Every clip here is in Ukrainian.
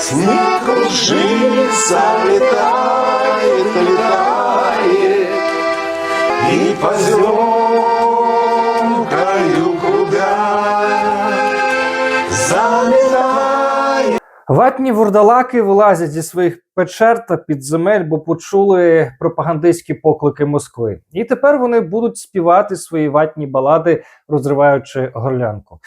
Снег кружится, летает, летает, И поземкою куда залетает. Ватні вурдалаки вилазять зі своїх печер та підземель, бо почули пропагандистські поклики Москви. І тепер вони будуть співати свої ватні балади, розриваючи горлянку.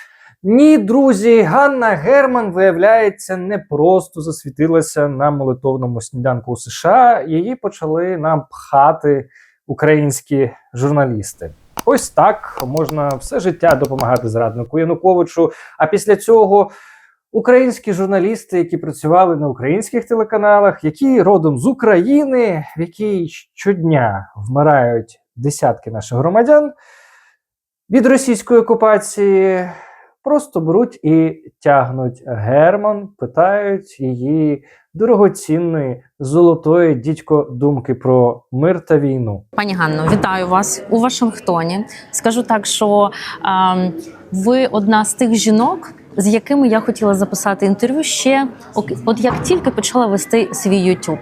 Ні, друзі, Ганна Герман, виявляється, не просто засвітилася на молитовному сніданку у США. Її почали нам пхати українські журналісти. Ось так можна все життя допомагати зраднику Януковичу. А після цього українські журналісти, які працювали на українських телеканалах, які родом з України, в якій щодня вмирають десятки наших громадян від російської окупації, просто беруть і тягнуть Герман, питають її дорогоцінної золотої дідько думки про мир та війну. Пані Ганно, вітаю вас у Вашингтоні. Скажу так, що ем, ви одна з тих жінок, з якими я хотіла записати інтерв'ю ще от як тільки почала вести свій YouTube.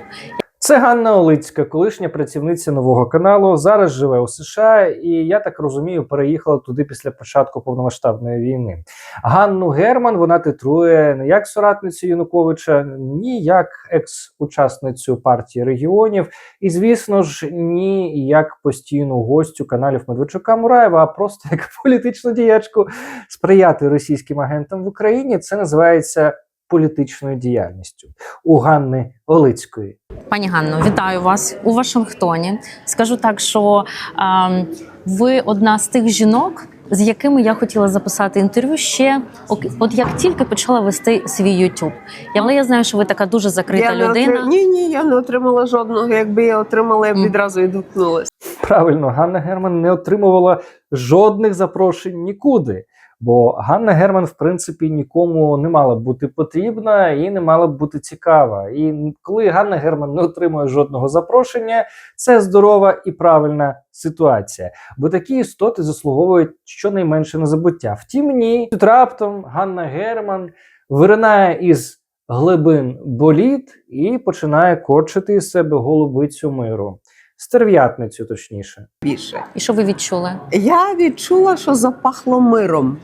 Це Ганна Олицька, колишня працівниця нового каналу. Зараз живе у США, і я так розумію, переїхала туди після початку повномасштабної війни. Ганну Герман вона титрує не як соратницю Януковича, ні як екс-учасницю партії регіонів, і звісно ж, ні як постійну гостю каналів Медведчука Мураєва, а просто як політичну діячку сприяти російським агентам в Україні. Це називається політичною діяльністю у Ганни Олицької. Пані Ганно, вітаю вас у Вашингтоні. Скажу так, що ем, ви одна з тих жінок, з якими я хотіла записати інтерв'ю ще ок- от як тільки почала вести свій YouTube. Але я знаю, що ви така дуже закрита Я не людина. отри- Ні, ні, я не отримала жодного. Якби я отримала, я б відразу відгукнулася. Правильно, Ганна Герман не отримувала жодних запрошень нікуди. Бо Ганна Герман, в принципі, нікому не мала б бути потрібна і не мала б бути цікава. І коли Ганна Герман не отримує жодного запрошення, це здорова і правильна ситуація. Бо такі істоти заслуговують щонайменше на забуття. Втім, ні, тут раптом Ганна Герман виринає із глибин боліт і починає корчити із себе голубицю миру. Стерв'ятницю, точніше. Більше. І що ви відчули? Я відчула, що запахло миром.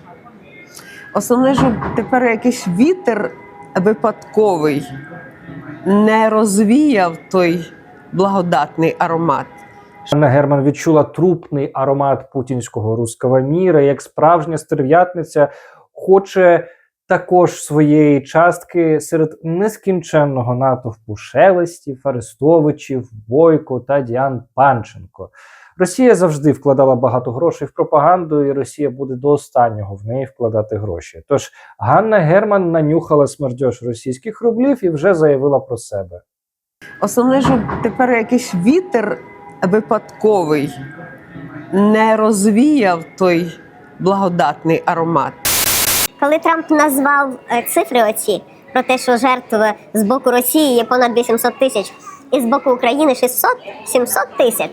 Основне, що тепер якийсь вітер випадковий не розвіяв той благодатний аромат. Анна Герман відчула трупний аромат путінського руского міра, як справжня стерв'ятниця хоче також своєї частки серед нескінченного натовпу шелестів, арестовичів, бойко та Діан Панченко. Росія завжди вкладала багато грошей в пропаганду, і Росія буде до останнього в неї вкладати гроші. Тож Ганна Герман нанюхала смердьож російських рублів і вже заявила про себе. Основне, що тепер якийсь вітер випадковий не розвіяв той благодатний аромат. Коли Трамп назвав е, цифри оці про те, що жертв з боку Росії є понад 800 тисяч, і з боку України 600-700 тисяч,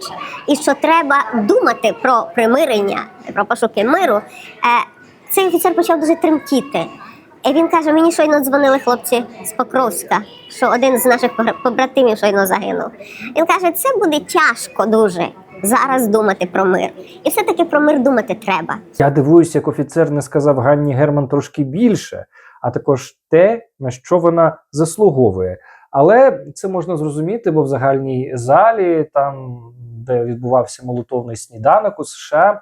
і що треба думати про примирення, про пошуки миру, е, цей офіцер почав дуже тремтіти. І він каже: мені щойно дзвонили хлопці з Покровська, що один з наших побратимів щойно загинув. Він каже, це буде тяжко дуже зараз думати про мир. І все-таки про мир думати треба. Я дивуюся, як офіцер не сказав Ганні Герман трошки більше, а також те, на що вона заслуговує. Але це можна зрозуміти, бо в загальній залі, там, де відбувався молотовний сніданок у США,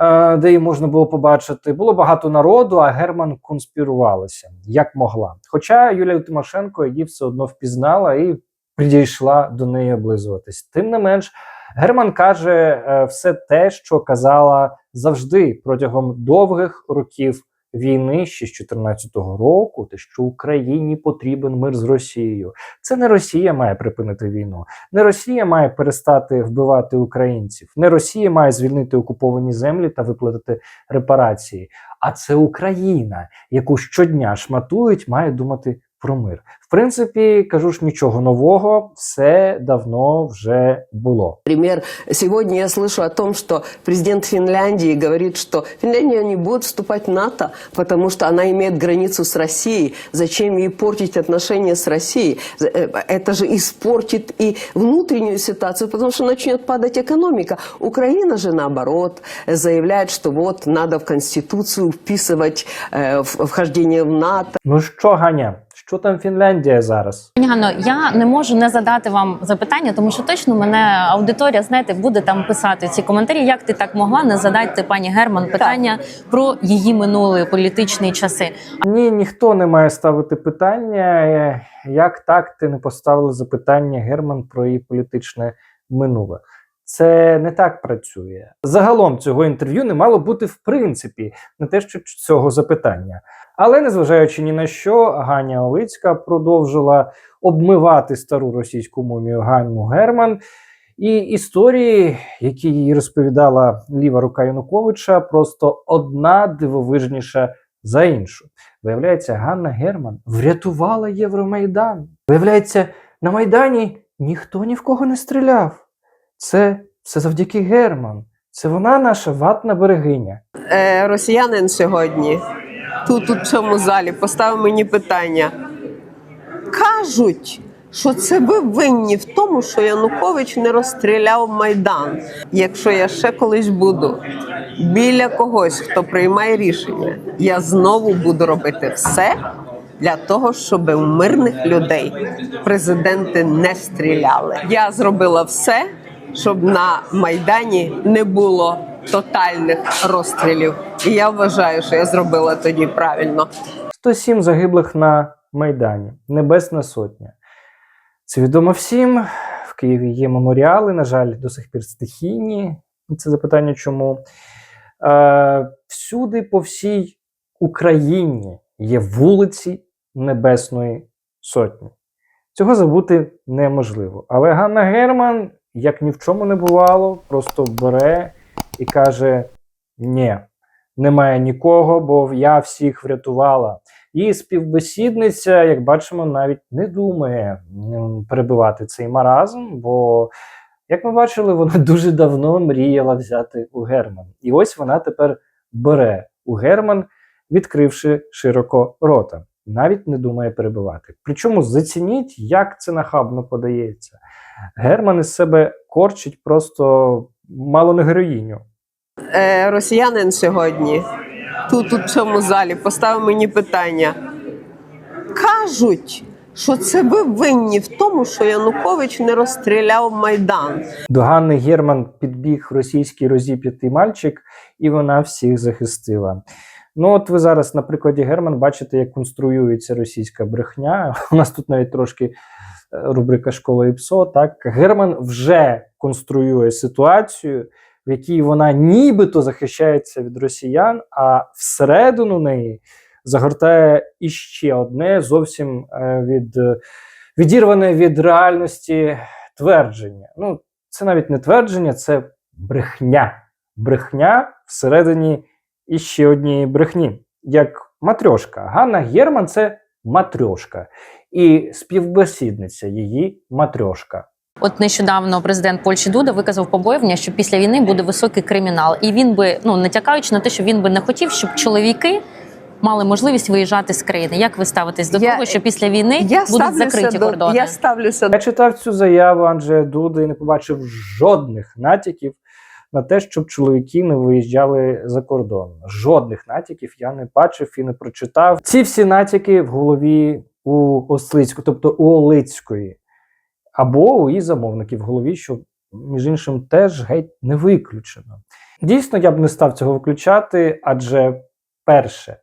е, де її можна було побачити, було багато народу, а Герман конспірувалася як могла. Хоча Юлія Тимошенко її все одно впізнала і підійшла до неї облизуватись. Тим не менш, Герман каже е, все те, що казала завжди протягом довгих років війни ще з 2014 року, те, що Україні потрібен мир з Росією. Це не Росія має припинити війну, не Росія має перестати вбивати українців, не Росія має звільнити окуповані землі та виплатити репарації. А це Україна, яку щодня шматують, має думати про мир. В принципі, кажу ж нічого нового, все давно вже було. Например, сегодня я слышу о том, что президент Финляндии говорит, что Финляндия не будет вступать в НАТО, потому что она имеет границу с Россией. Зачем ей портить отношения с Россией? Э, Это же испортит и внутреннюю ситуацию, потому что начнет падать экономика. Украина же, наоборот, заявляет, что вот надо в Конституцию вписывать э, в- вхождение в НАТО. Ну що, Ганя, що там Фінляндія зараз? Пані Ганно, я не можу не задати вам запитання, тому що точно мене аудиторія, знаєте, буде там писати ці коментарі. Як ти так могла не задати пані Герман питання про її минулі політичні часи? Ні, ніхто не має ставити питання. е, Як так ти не поставили запитання Герман про її політичне минуле? Це не так працює. Загалом цього інтерв'ю не мало бути в принципі, не те, що цього запитання. Але незважаючи ні на що, Ганя Олицька продовжила обмивати стару російську мумію Ганну Герман. І історії, які їй розповідала ліва рука Януковича, просто одна дивовижніша за іншу. Виявляється, Ганна Герман врятувала Євромайдан. Виявляється, на Майдані ніхто ні в кого не стріляв. Це все завдяки Герман. Це вона наша ватна берегиня. Е, росіянин сьогодні тут у цьому залі поставив мені питання. Кажуть, що це ви винні в тому, що Янукович не розстріляв Майдан. Якщо я ще колись буду біля когось, хто приймає рішення, я знову буду робити все для того, щоб у мирних людей президенти не стріляли. Я зробила все, щоб на Майдані не було тотальних розстрілів. І я вважаю, що я зробила тоді правильно. 107 загиблих на Майдані, Небесна Сотня. Це відомо всім. В Києві є меморіали, на жаль, до сих пір стихійні. Це запитання чому. Е, всюди, по всій Україні є вулиці Небесної Сотні. Цього забути неможливо. Але Ганна Герман, як ні в чому не бувало, просто бере і каже: ні, немає нікого, бо я всіх врятувала. І співбесідниця, як бачимо, навіть не думає перебивати цей маразм, бо, як ми бачили, вона дуже давно мріяла взяти у Герман. І ось вона тепер бере у Герман, відкривши широко рота. Навіть не думає перебивати. Причому зацініть, як це нахабно подається. Герман із себе корчить просто мало не героїню. Е, росіянин сьогодні тут у цьому залі поставив мені питання. Кажуть, що це ви винні в тому, що Янукович не розстріляв Майдан. До Ганни Герман підбіг російський розіп'ятий мальчик, і вона всіх захистила. Ну, от ви зараз на прикладі Герман бачите, як конструюється російська брехня. У нас тут навіть трошки е, рубрика Школа і ПСО. Так, Герман вже конструює ситуацію, в якій вона нібито захищається від росіян, а всередину неї загортає іще одне зовсім е, від, е, відірване від реальності твердження. Ну, це навіть не твердження, це брехня. Брехня всередині іще однієї брехні, як матрьошка. Ганна Герман це матрьошка, і співбесідниця її матрьошка. От нещодавно президент Польщі Дуда виказав побоювання, що після війни буде високий кримінал, і він би ну натякаючи на те, що він би не хотів, щоб чоловіки мали можливість виїжджати з країни. Як ви ставитесь до Я- того, що після війни Я будуть закриті до кордони? я ставлюся Я читав цю заяву Анджея Дуди і не побачив жодних натяків на те, щоб чоловіки не виїжджали за кордон. Жодних натяків я не бачив і не прочитав. Ці всі натяки в голові у Ослицьку, тобто у Олицької, або у її замовників в голові, що між іншим теж геть не виключено. Дійсно, я б не став цього виключати, адже перше,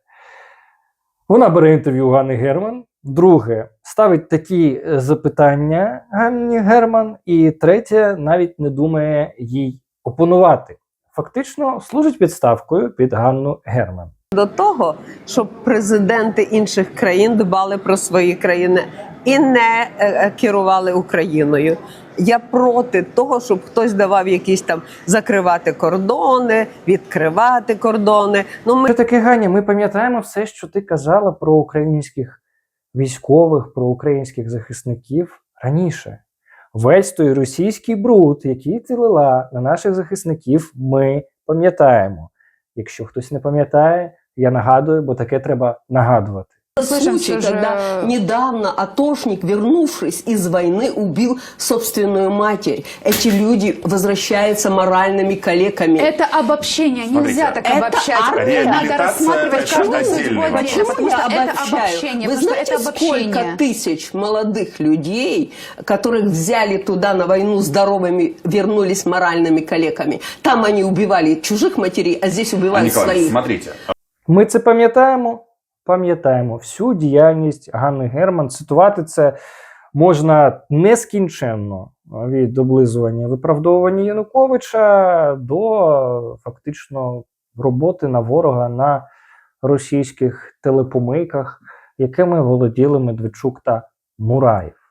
вона бере інтерв'ю Ганни Герман. Друге, ставить такі е, запитання Ганні Герман. І третє, навіть не думає їй опонувати. Фактично служить підставкою під Ганну Герман. до того, щоб президенти інших країн дбали про свої країни і не е, е, керували Україною. Я проти того, щоб хтось давав якісь там закривати кордони, відкривати кордони. Ну ми таке Ганя? Ми пам'ятаємо все, що ти казала про українських військових, про українських захисників раніше. Весь той російський бруд, який ти лила на наших захисників, ми пам'ятаємо. Якщо хтось не пам'ятає, я нагадую, бо таке треба нагадувати. Слышим случай, же- когда недавно атошник, вернувшись из войны, убил собственную матерь. Эти люди возвращаются моральными калеками. Это обобщение, Смотрите, нельзя так это обобщать. армия. Надо рассматривать каждую судьбу отдельно, Почему я обобщаю? обобщение, Вы знаете, это обобщение. сколько тысяч молодых людей, которых взяли туда на войну здоровыми, вернулись моральными калеками? Там они убивали чужих матерей, а здесь убивали Николаевна, своих. смотрите, Ми це пам'ятаємо, пам'ятаємо всю діяльність Ганни Герман. Цитувати це можна нескінченно від облизування виправдовування Януковича до фактично роботи на ворога на російських телепомийках, якими володіли Медведчук та Мураєв.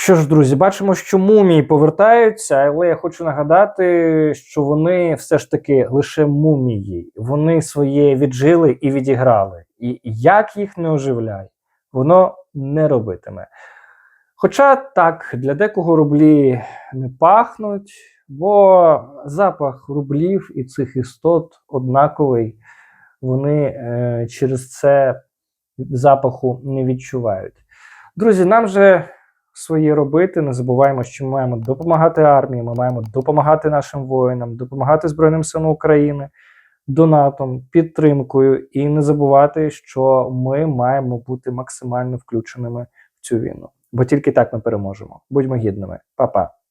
Що ж, друзі, бачимо, що мумії повертаються, але я хочу нагадати, що вони все ж таки лише мумії. Вони своє віджили і відіграли. І як їх не оживляй, воно не робитиме. Хоча так, для декого рублі не пахнуть, бо запах рублів і цих істот однаковий, вони е, через це запаху не відчувають. Друзі, нам же своє робити. Не забуваємо, що ми маємо допомагати армії, ми маємо допомагати нашим воїнам, допомагати Збройним силам України, донатом, підтримкою, і не забувати, що ми маємо бути максимально включеними в цю війну. Бо тільки так ми переможемо. Будьмо гідними, Па-па.